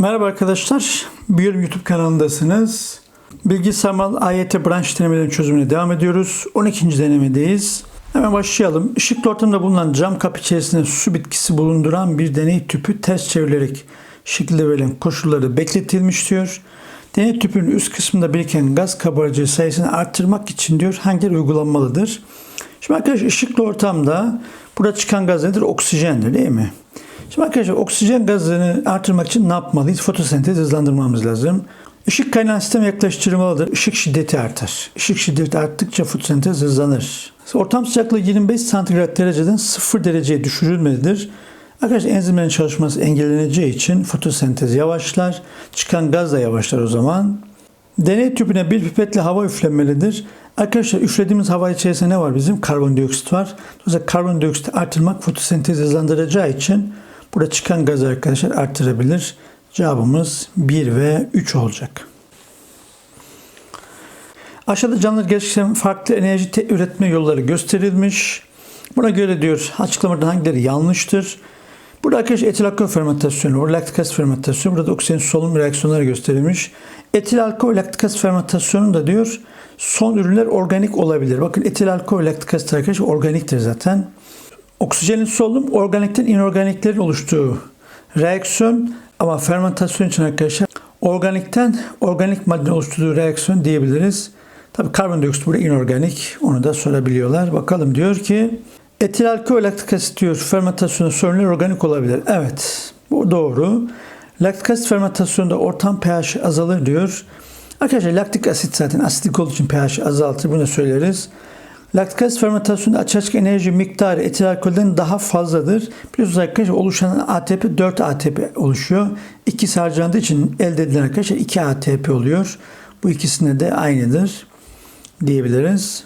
Merhaba arkadaşlar. Biyolojim YouTube kanalındasınız. Bilgi Samal AYT branş denemelerin çözümüne devam ediyoruz. 12. denemedeyiz. Hemen başlayalım. Işıklı ortamda bulunan cam kap içerisinde su bitkisi bulunduran bir deney tüpü ters çevrilerek şekilde verilen koşulları bekletilmiş diyor. Deney tüpünün üst kısmında biriken gaz kabarcığı sayısını arttırmak için diyor hangileri uygulanmalıdır? Şimdi arkadaşlar ışıklı ortamda burada çıkan gaz nedir? Oksijendir değil mi? Şimdi arkadaşlar oksijen gazını artırmak için ne yapmalıyız? Fotosentez hızlandırmamız lazım. Işık kaynağı sisteme yaklaştırılmalıdır. Işık şiddeti artar. Işık şiddeti arttıkça fotosentez hızlanır. Ortam sıcaklığı 25 santigrat dereceden 0 dereceye düşürülmelidir. Arkadaşlar enzimlerin çalışması engelleneceği için fotosentez yavaşlar. Çıkan gaz da yavaşlar o zaman. Deney tüpüne bir pipetle hava üflenmelidir. Arkadaşlar üflediğimiz hava içerisinde ne var bizim? Karbondioksit var. Dolayısıyla karbondioksiti artırmak fotosentezi hızlandıracağı için burada çıkan gazı arkadaşlar arttırabilir. Cevabımız 1 ve 3 olacak. Aşağıda canlı gerçekten farklı enerji üretme yolları gösterilmiş. Buna göre diyor açıklamada hangileri yanlıştır? Burada arkadaşlar etil alkol fermentasyonu laktik asit fermentasyonu. Burada oksijen solunum reaksiyonları gösterilmiş. Etil alkol laktik asit fermentasyonu da diyor son ürünler organik olabilir. Bakın etil alkol laktik asit arkadaşlar organiktir zaten. Oksijenin solunum organikten inorganiklerin oluştuğu reaksiyon ama fermentasyon için arkadaşlar organikten organik madde oluşturduğu reaksiyon diyebiliriz. Tabii karbondioksit burada inorganik. Onu da sorabiliyorlar. Bakalım diyor ki etil alkol laktik asit diyor fermentasyonda sorunlar organik olabilir. Evet. Bu doğru. Laktik asit fermentasyonda ortam pH azalır diyor. Arkadaşlar laktik asit zaten asidik olduğu için pH azaltır. Bunu söyleriz. Laktik asit fermentasyonda çıkan enerji miktarı etil alkolden daha fazladır. Biliyorsunuz arkadaşlar oluşan ATP 4 ATP oluşuyor. İkisi harcandığı için elde edilen arkadaşlar 2 ATP oluyor. Bu ikisinde de aynıdır diyebiliriz.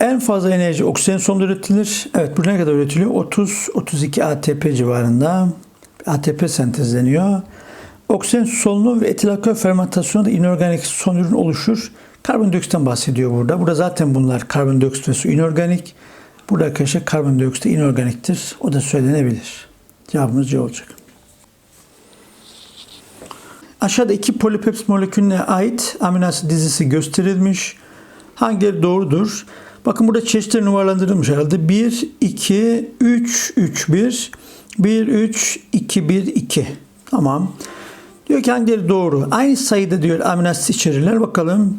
En fazla enerji oksijen sonunda üretilir. Evet bu ne kadar üretiliyor? 30-32 ATP civarında ATP sentezleniyor. Oksijen solunum ve etil alkol fermentasyonunda inorganik son ürün oluşur. Karbondioksitten bahsediyor burada. Burada zaten bunlar karbondioksit ve su inorganik. Burada arkadaşlar karbondioksit inorganiktir. O da söylenebilir. Cevabımız C olacak. Aşağıda iki polipepsit molekülüne ait amino asit dizisi gösterilmiş. Hangileri doğrudur? Bakın burada çeşitleri numaralandırılmış herhalde. 1, 2, 3, 3, 1. 1, 3, 2, 1, 2. Tamam. Diyor ki hangileri doğru? Aynı sayıda diyor amino asit içerirler. Bakalım.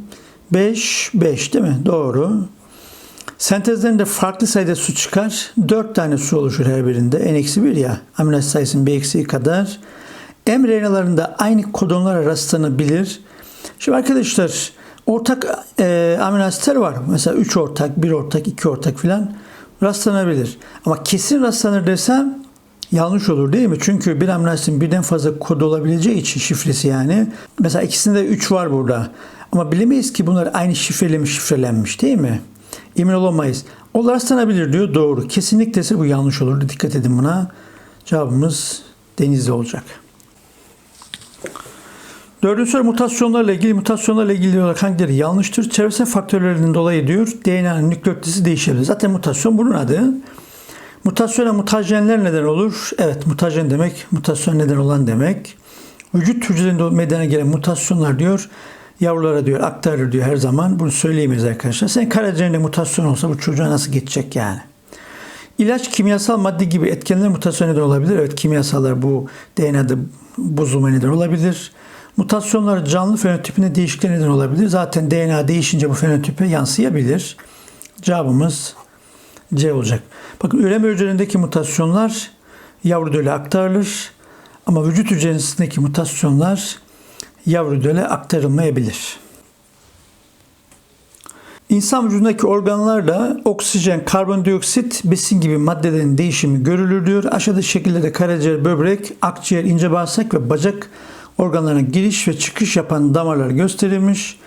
5, 5 değil mi? Doğru. Sentezlerinde farklı sayıda su çıkar. 4 tane su oluşur her birinde. N-1 ya. Amino sayısının bir eksiği kadar. mRNA'larında aynı kodonlara rastlanabilir. Şimdi arkadaşlar ortak e, amino asitler var. Mesela 3 ortak, 1 ortak, 2 ortak filan rastlanabilir. Ama kesin rastlanır desem yanlış olur değil mi? Çünkü bir amino asitin birden fazla kod olabileceği için şifresi yani. Mesela ikisinde 3 var burada. Ama bilemeyiz ki bunlar aynı şifreli mi şifrelenmiş değil mi? Emin olamayız. O rastlanabilir diyor. Doğru. Kesinlikle bu yanlış olur. Dikkat edin buna. Cevabımız denizde olacak. Dördüncü soru mutasyonlarla ilgili mutasyonlarla ilgili olarak hangileri yanlıştır? Çevresel faktörlerden dolayı diyor DNA'nın nükleotidisi değişebilir. Zaten mutasyon bunun adı. Mutasyona mutajenler neden olur? Evet mutajen demek mutasyon neden olan demek. Vücut hücrelerinde meydana gelen mutasyonlar diyor yavrulara diyor aktarır diyor her zaman. Bunu söyleyemeyiz arkadaşlar. Sen karaciğerinde mutasyon olsa bu çocuğa nasıl geçecek yani? İlaç kimyasal madde gibi etkenler mutasyon neden olabilir. Evet kimyasallar bu DNA'da bozulma neden olabilir. Mutasyonlar canlı fenotipine değişikliğe neden olabilir. Zaten DNA değişince bu fenotipe yansıyabilir. Cevabımız C olacak. Bakın üreme hücrelerindeki mutasyonlar yavru döle aktarılır. Ama vücut hücresindeki mutasyonlar yavru döle aktarılmayabilir. İnsan vücudundaki organlarda oksijen, karbondioksit, besin gibi maddelerin değişimi görülür diyor. Aşağıda şekillerde karaciğer, böbrek, akciğer, ince bağırsak ve bacak organlarına giriş ve çıkış yapan damarlar gösterilmiş.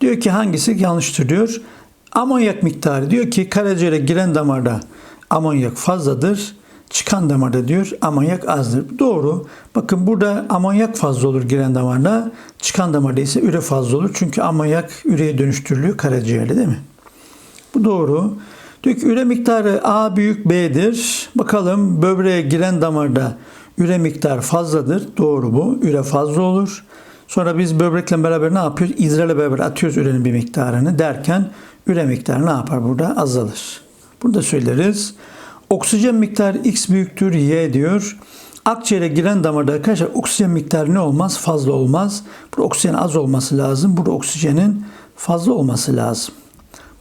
Diyor ki hangisi yanlıştır diyor. Amonyak miktarı diyor ki karaciğere giren damarda amonyak fazladır. Çıkan damarda diyor amonyak azdır. Doğru. Bakın burada amonyak fazla olur giren damarda. Çıkan damarda ise üre fazla olur. Çünkü amonyak üreye dönüştürülüyor karaciğerde değil mi? Bu doğru. Diyor ki üre miktarı A büyük B'dir. Bakalım böbreğe giren damarda Üre miktarı fazladır. Doğru bu. Üre fazla olur. Sonra biz böbrekle beraber ne yapıyoruz? İdrarla beraber atıyoruz ürenin bir miktarını derken üre miktarı ne yapar burada? Azalır. Burada söyleriz. Oksijen miktarı X büyüktür Y diyor. Akciğere giren damarda arkadaşlar oksijen miktarı ne olmaz? Fazla olmaz. Burada oksijen az olması lazım. Burada oksijenin fazla olması lazım.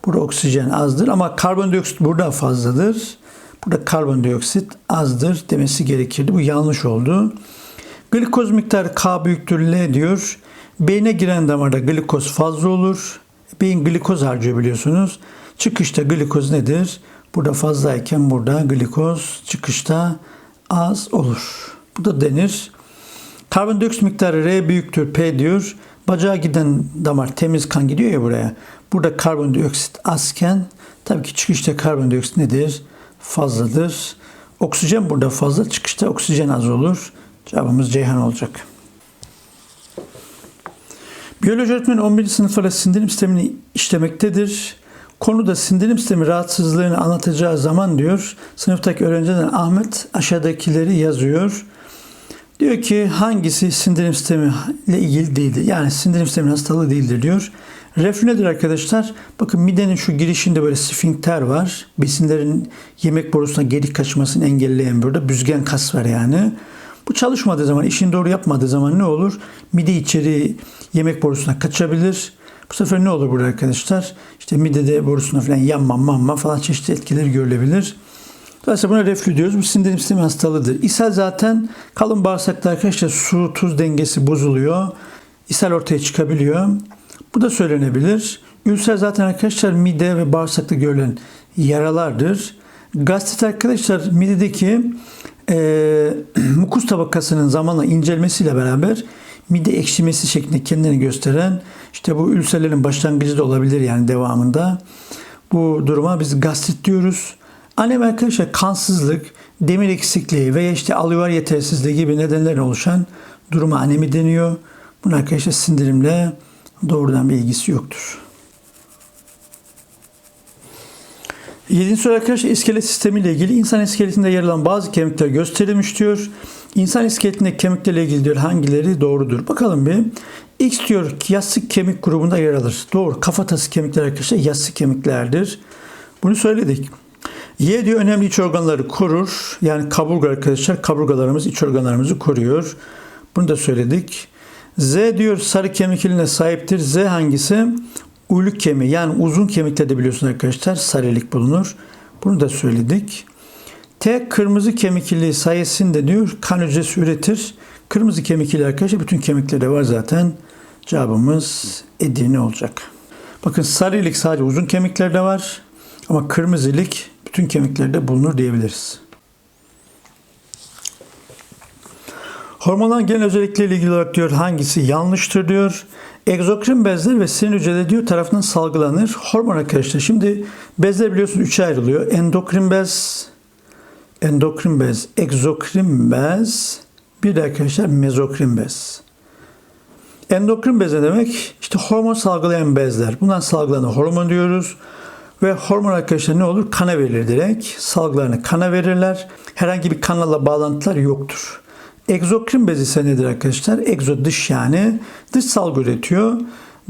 Burada oksijen azdır ama karbondioksit burada fazladır. Burada karbondioksit azdır demesi gerekirdi. Bu yanlış oldu. Glikoz miktarı K büyüktür L diyor. Beyne giren damarda glikoz fazla olur. Beyin glikoz harcıyor biliyorsunuz. Çıkışta glikoz nedir? Burada fazlayken burada glikoz çıkışta az olur. Bu da denir. Karbondioksit miktarı R büyüktür P diyor. Bacağa giden damar temiz kan gidiyor ya buraya. Burada karbondioksit azken tabii ki çıkışta karbondioksit nedir? Fazladır. Oksijen burada fazla, çıkışta oksijen az olur. Cevabımız Ceyhan olacak. Biyoloji öğretmeni 11. sınıflara sindirim sistemini işlemektedir. Konuda sindirim sistemi rahatsızlığını anlatacağı zaman diyor, sınıftaki öğrenciden Ahmet aşağıdakileri yazıyor. Diyor ki hangisi sindirim sistemi ile ilgili değildir. Yani sindirim sistemi hastalığı değildir diyor. Reflü nedir arkadaşlar? Bakın midenin şu girişinde böyle sfinkter var. Besinlerin yemek borusuna geri kaçmasını engelleyen burada büzgen kas var yani. Bu çalışmadığı zaman, işini doğru yapmadığı zaman ne olur? Mide içeri yemek borusuna kaçabilir. Bu sefer ne olur burada arkadaşlar? İşte midede borusuna falan yanma, mamma falan çeşitli etkiler görülebilir. Dolayısıyla buna reflü diyoruz. Bu sindirim sistemi hastalığıdır. İshal zaten kalın bağırsakta arkadaşlar su tuz dengesi bozuluyor. İshal ortaya çıkabiliyor. Bu da söylenebilir. Ülser zaten arkadaşlar mide ve bağırsakta görülen yaralardır. Gastrit arkadaşlar midedeki e, mukus tabakasının zamanla incelmesiyle beraber mide ekşimesi şeklinde kendini gösteren işte bu ülserlerin başlangıcı da olabilir yani devamında. Bu duruma biz gastrit diyoruz. Anemi arkadaşlar kansızlık, demir eksikliği veya işte alüvar yetersizliği gibi nedenlerle oluşan duruma anemi deniyor. Bunun arkadaşlar sindirimle doğrudan bir ilgisi yoktur. Yedinci soru arkadaşlar iskelet sistemi ile ilgili insan iskeletinde yer alan bazı kemikler gösterilmiş diyor. İnsan iskeletindeki kemiklerle ilgili diyor hangileri doğrudur? Bakalım bir. X diyor ki yassı kemik grubunda yer alır. Doğru. Kafatası kemikler arkadaşlar yassı kemiklerdir. Bunu söyledik. Y diyor önemli iç organları korur. Yani kaburga arkadaşlar kaburgalarımız iç organlarımızı koruyor. Bunu da söyledik. Z diyor sarı kemik iline sahiptir. Z hangisi? Uyluk kemiği yani uzun kemiklerde biliyorsunuz arkadaşlar sarılık bulunur. Bunu da söyledik. T kırmızı kemik iliği sayesinde diyor kan hücresi üretir. Kırmızı kemik iliği arkadaşlar bütün kemiklerde var zaten. Cevabımız Edirne olacak. Bakın sarı sadece uzun kemiklerde var. Ama kırmızı ilik bütün kemiklerde bulunur diyebiliriz. Hormonal gen özellikleriyle ilgili olarak diyor hangisi yanlıştır diyor. Egzokrin bezler ve sinir hücreleri diyor tarafından salgılanır. Hormon arkadaşlar. Şimdi bezler biliyorsunuz üçe ayrılıyor. Endokrin bez, endokrin bez, egzokrin bez, bir de arkadaşlar mezokrin bez. Endokrin bez ne demek? İşte hormon salgılayan bezler. Bundan salgılanan hormon diyoruz. Ve hormon arkadaşlar ne olur? Kana verilir direkt. Salgılarını kana verirler. Herhangi bir kanalla bağlantılar yoktur. Egzokrin bezi ise nedir arkadaşlar? Egzo dış yani. Dış salgı üretiyor.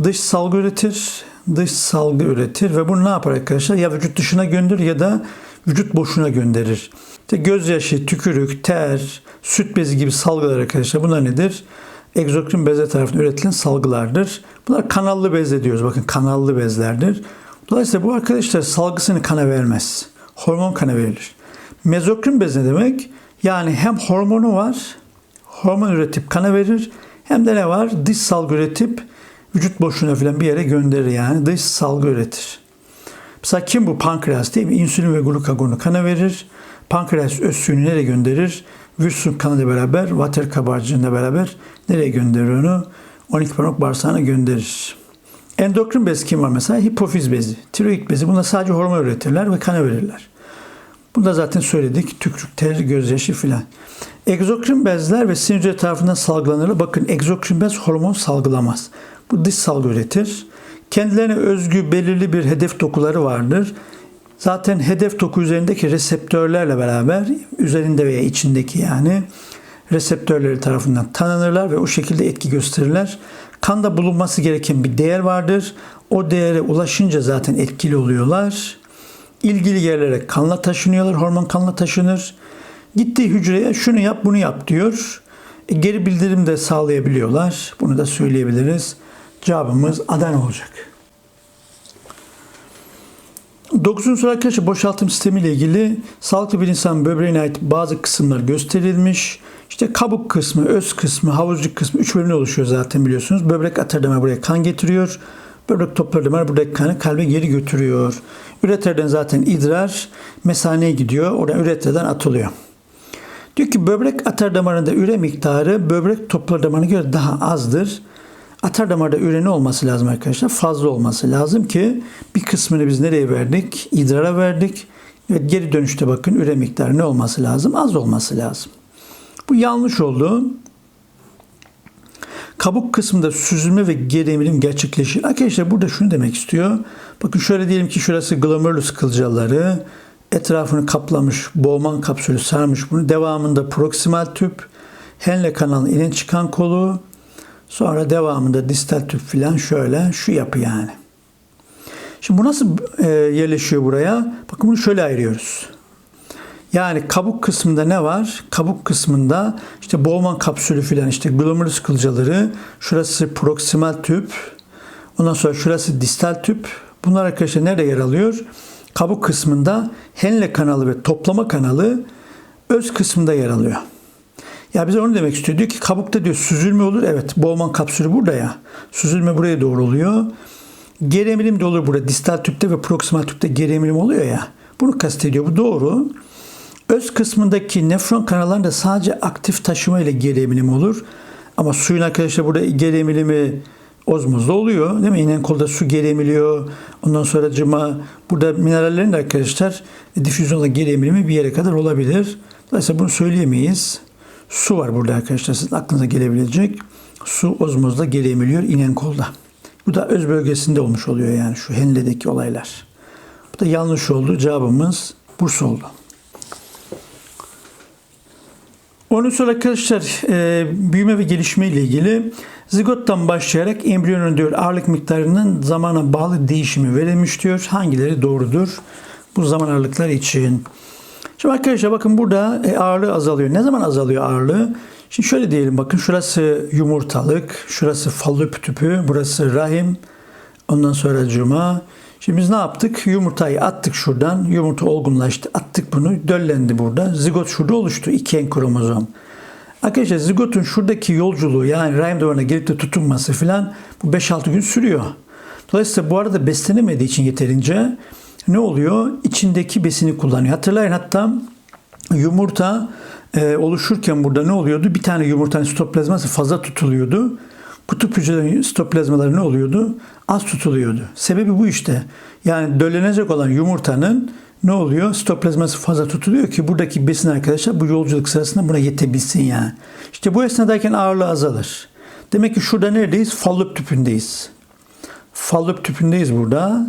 Dış salgı üretir. Dış salgı üretir ve bunu ne yapar arkadaşlar? Ya vücut dışına gönderir ya da vücut boşuna gönderir. İşte gözyaşı, tükürük, ter, süt bezi gibi salgılar arkadaşlar. Bunlar nedir? Egzokrin bezler tarafından üretilen salgılardır. Bunlar kanallı bezle diyoruz. Bakın kanallı bezlerdir. Dolayısıyla bu arkadaşlar salgısını kana vermez. Hormon kana verilir. Mezokrin bez ne demek? Yani hem hormonu var, hormon üretip kana verir, hem de ne var? Dış salgı üretip vücut boşluğuna falan bir yere gönderir yani. Dış salgı üretir. Mesela kim bu? Pankreas değil mi? İnsülin ve glukagonu kana verir. Pankreas öz suyunu nereye gönderir? Vücut kanıyla beraber, vater kabarcığıyla beraber nereye gönderir onu? 12 parmak bağırsağına gönderir. Endokrin bez kim var mesela? Hipofiz bezi, tiroid bezi. Bunlar sadece hormon üretirler ve kana verirler. Bunu zaten söyledik. Tükürük, ter, gözyaşı filan. Egzokrin bezler ve sinir tarafından salgılanır. Bakın egzokrin bez hormon salgılamaz. Bu dış salgı üretir. Kendilerine özgü belirli bir hedef dokuları vardır. Zaten hedef doku üzerindeki reseptörlerle beraber üzerinde veya içindeki yani reseptörleri tarafından tanınırlar ve o şekilde etki gösterirler. Kanda bulunması gereken bir değer vardır. O değere ulaşınca zaten etkili oluyorlar. İlgili yerlere kanla taşınıyorlar. Hormon kanla taşınır. Gittiği hücreye şunu yap bunu yap diyor. E, geri bildirim de sağlayabiliyorlar. Bunu da söyleyebiliriz. Cevabımız Adana olacak. Dokuzuncu soru arkadaşlar boşaltım sistemi ile ilgili sağlıklı bir insan böbreğine ait bazı kısımlar gösterilmiş. İşte kabuk kısmı, öz kısmı, havuzcuk kısmı üç bölümden oluşuyor zaten biliyorsunuz. Böbrek atar damar buraya kan getiriyor. Böbrek toplar damar buradaki kanı kalbe geri götürüyor. Üreterden zaten idrar mesaneye gidiyor. Oradan üreterden atılıyor. Diyor ki böbrek atar damarında üre miktarı böbrek toplar damarına göre daha azdır. Atar damarda üre ne olması lazım arkadaşlar? Fazla olması lazım ki bir kısmını biz nereye verdik? İdrara verdik. Evet, geri dönüşte bakın üre miktarı ne olması lazım? Az olması lazım. Bu yanlış oldu. Kabuk kısmında süzülme ve geri emilim gerçekleşir. Arkadaşlar burada şunu demek istiyor. Bakın şöyle diyelim ki şurası glomerulus kılcaları etrafını kaplamış, boğman kapsülü sarmış bunu. Devamında proksimal tüp, Henle kanalı inen çıkan kolu, sonra devamında distal tüp filan şöyle şu yapı yani. Şimdi bu nasıl e, yerleşiyor buraya? Bakın bunu şöyle ayırıyoruz. Yani kabuk kısmında ne var? Kabuk kısmında işte Bowman kapsülü filan işte glomerulus kılcaları, şurası proksimal tüp, ondan sonra şurası distal tüp. Bunlar arkadaşlar nerede yer alıyor? Kabuk kısmında Henle kanalı ve toplama kanalı öz kısmında yer alıyor. Ya bize onu demek istiyor. Diyor ki kabukta diyor süzülme olur. Evet Bowman kapsülü burada ya. Süzülme buraya doğru oluyor. Geri emilim de olur burada. Distal tüpte ve proksimal tüpte geri emilim oluyor ya. Bunu kastediyor. Bu doğru. Öz kısmındaki nefron kanallarında sadece aktif taşıma ile geri emilim olur. Ama suyun arkadaşlar burada geri emilimi ozmozda oluyor. Değil mi? İnen kolda su geri emiliyor. Ondan sonra cıma burada minerallerin de arkadaşlar difüzyonda geri emilimi bir yere kadar olabilir. Dolayısıyla bunu söyleyemeyiz. Su var burada arkadaşlar. Sizin aklınıza gelebilecek. Su ozmozda geri emiliyor inen kolda. Bu da öz bölgesinde olmuş oluyor yani şu Henle'deki olaylar. Bu da yanlış oldu. Cevabımız Bursa oldu. Onun sonra arkadaşlar e, büyüme ve gelişme ile ilgili zigottan başlayarak embriyonun diyor ağırlık miktarının zamana bağlı değişimi verilmiş diyor. Hangileri doğrudur bu zaman aralıkları için? Şimdi arkadaşlar bakın burada e, ağırlığı azalıyor. Ne zaman azalıyor ağırlığı? Şimdi şöyle diyelim bakın şurası yumurtalık, şurası fallop tüpü, burası rahim, ondan sonra cuma. Şimdi biz ne yaptık? Yumurtayı attık şuradan. Yumurta olgunlaştı. Attık bunu. Döllendi burada. Zigot şurada oluştu. İki en kromozom. Arkadaşlar zigotun şuradaki yolculuğu yani rahim duvarına gelip de tutunması filan bu 5-6 gün sürüyor. Dolayısıyla bu arada beslenemediği için yeterince ne oluyor? İçindeki besini kullanıyor. Hatırlayın hatta yumurta e, oluşurken burada ne oluyordu? Bir tane yumurtanın sitoplazması fazla tutuluyordu. Kutup hücrelerin sitoplazmaları ne oluyordu? Az tutuluyordu. Sebebi bu işte. Yani döllenecek olan yumurtanın ne oluyor? Sitoplazması fazla tutuluyor ki buradaki besin arkadaşlar bu yolculuk sırasında buna yetebilsin yani. İşte bu esnadayken ağırlığı azalır. Demek ki şurada neredeyiz? Fallop tüpündeyiz. Fallop tüpündeyiz burada.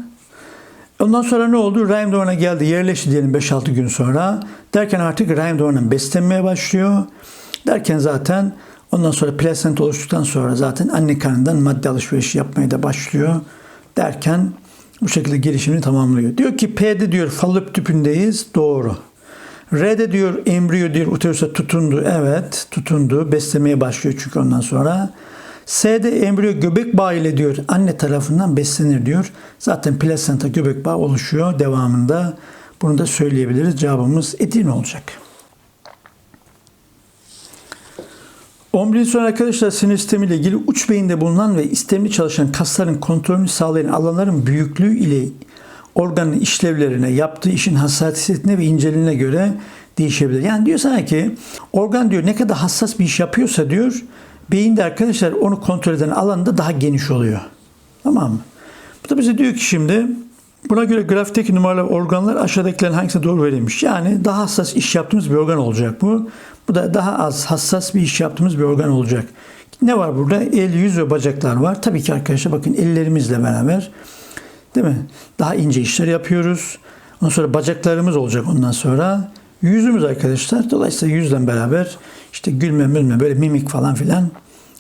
Ondan sonra ne oldu? Duvarına geldi, yerleşti diyelim 5-6 gün sonra. Derken artık duvarından beslenmeye başlıyor. Derken zaten ondan sonra plasenta oluştuktan sonra zaten anne karnından madde alışverişi yapmaya da başlıyor. Derken bu şekilde gelişimini tamamlıyor. Diyor ki P'de diyor fallop tüpündeyiz. Doğru. R'de diyor embriyo diyor uterusa tutundu. Evet tutundu. Beslemeye başlıyor çünkü ondan sonra. S'de embriyo göbek bağı ile diyor anne tarafından beslenir diyor. Zaten plasenta göbek bağı oluşuyor devamında. Bunu da söyleyebiliriz. Cevabımız Edirne olacak. 11. soru arkadaşlar sinir sistemi ile ilgili uç beyinde bulunan ve istemli çalışan kasların kontrolünü sağlayan alanların büyüklüğü ile organın işlevlerine, yaptığı işin hassasiyetine ve inceliğine göre değişebilir. Yani diyor sana ki organ diyor ne kadar hassas bir iş yapıyorsa diyor beyinde arkadaşlar onu kontrol eden alanda daha geniş oluyor. Tamam mı? Bu da bize diyor ki şimdi buna göre grafteki numaralı organlar aşağıdakilerin hangisine doğru verilmiş? Yani daha hassas iş yaptığımız bir organ olacak bu. Bu da daha az hassas bir iş yaptığımız bir organ olacak. Ne var burada? El, yüz ve bacaklar var. Tabii ki arkadaşlar bakın ellerimizle beraber değil mi? Daha ince işler yapıyoruz. Ondan sonra bacaklarımız olacak ondan sonra. Yüzümüz arkadaşlar. Dolayısıyla yüzle beraber işte gülme mülme böyle mimik falan filan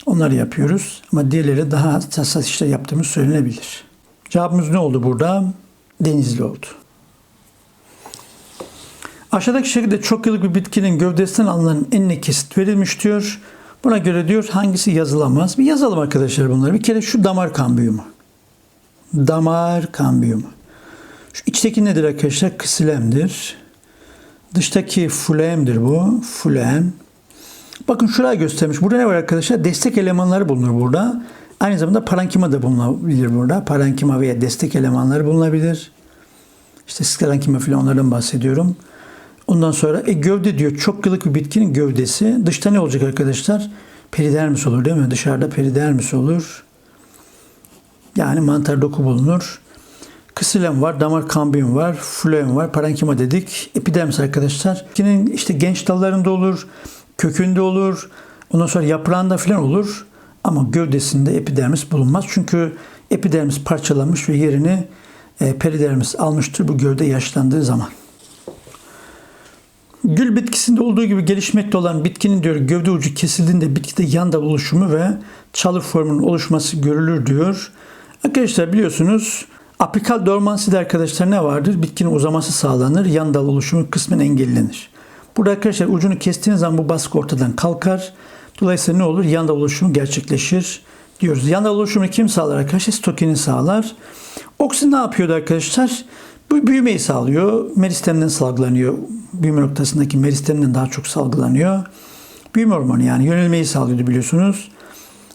onları yapıyoruz. Ama diğerleri daha hassas işler yaptığımız söylenebilir. Cevabımız ne oldu burada? Denizli oldu. Aşağıdaki şekilde çok yıllık bir bitkinin gövdesinden alınan enine kesit verilmiş diyor. Buna göre diyor hangisi yazılamaz? Bir yazalım arkadaşlar bunları. Bir kere şu damar kambiyumu. Damar kambiyumu. Şu içteki nedir arkadaşlar? Kısilemdir. Dıştaki fulemdir bu. Fulem. Bakın şuraya göstermiş. Burada ne var arkadaşlar? Destek elemanları bulunur burada. Aynı zamanda parankima da bulunabilir burada. Parankima veya destek elemanları bulunabilir. İşte sklerenkima falan onlardan bahsediyorum. Ondan sonra e, gövde diyor çok yıllık bir bitkinin gövdesi. Dışta ne olacak arkadaşlar? Peridermis olur değil mi? Dışarıda peridermis olur. Yani mantar doku bulunur. Kısilem var, damar kambiyum var, flem var, parankima dedik. Epidermis arkadaşlar. Bitkinin işte genç dallarında olur, kökünde olur, ondan sonra yaprağında falan olur. Ama gövdesinde epidermis bulunmaz. Çünkü epidermis parçalanmış ve yerini e, peridermis almıştır bu gövde yaşlandığı zaman. Gül bitkisinde olduğu gibi gelişmekte olan bitkinin diyor gövde ucu kesildiğinde bitkide yan dal oluşumu ve çalı formunun oluşması görülür diyor. Arkadaşlar biliyorsunuz apikal dormanside arkadaşlar ne vardır? Bitkinin uzaması sağlanır, yan dal oluşumu kısmen engellenir. Burada arkadaşlar ucunu kestiğiniz zaman bu baskı ortadan kalkar. Dolayısıyla ne olur? Yan dal oluşumu gerçekleşir diyoruz. Yan dal oluşumunu kim sağlar arkadaşlar? Stokinin sağlar. Oksin ne yapıyordu arkadaşlar? Bu büyümeyi sağlıyor. Meristemden salgılanıyor. Büyüme noktasındaki meristemden daha çok salgılanıyor. Büyüme hormonu yani yönelmeyi sağlıyordu biliyorsunuz.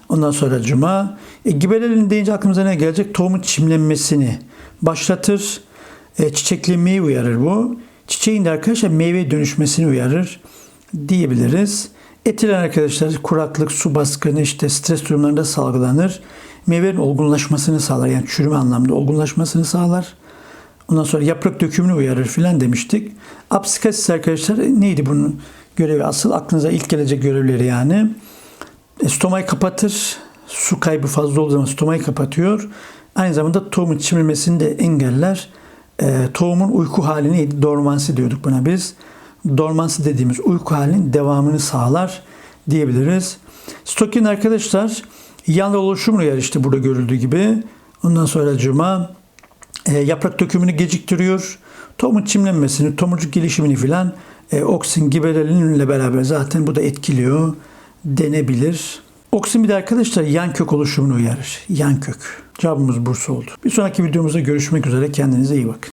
Ondan sonra cuma. E, gibelerin deyince aklımıza ne gelecek? Tohumun çimlenmesini başlatır. E, çiçeklenmeyi uyarır bu. Çiçeğin de arkadaşlar meyveye dönüşmesini uyarır diyebiliriz. Etilen arkadaşlar kuraklık, su baskını, işte stres durumlarında salgılanır. Meyvenin olgunlaşmasını sağlar. Yani çürüme anlamda olgunlaşmasını sağlar. Ondan sonra yaprak dökümünü uyarır filan demiştik. Apsikasis arkadaşlar neydi bunun görevi? Asıl aklınıza ilk gelecek görevleri yani. E, stomayı kapatır. Su kaybı fazla olduğu zaman stomayı kapatıyor. Aynı zamanda tohumun çimilmesini de engeller. E, tohumun uyku hali neydi? Dormansi diyorduk buna biz. Dormansi dediğimiz uyku halinin devamını sağlar diyebiliriz. Stokin arkadaşlar yanlı oluşumunu yer işte burada görüldüğü gibi. Ondan sonra cuma e, yaprak dökümünü geciktiriyor. Tohumun çimlenmesini, tomurcuk gelişimini filan e, oksin gibelerinle beraber zaten bu da etkiliyor denebilir. De arkadaşlar yan kök oluşumunu uyarır. Yan kök. Cevabımız Bursa oldu. Bir sonraki videomuzda görüşmek üzere. Kendinize iyi bakın.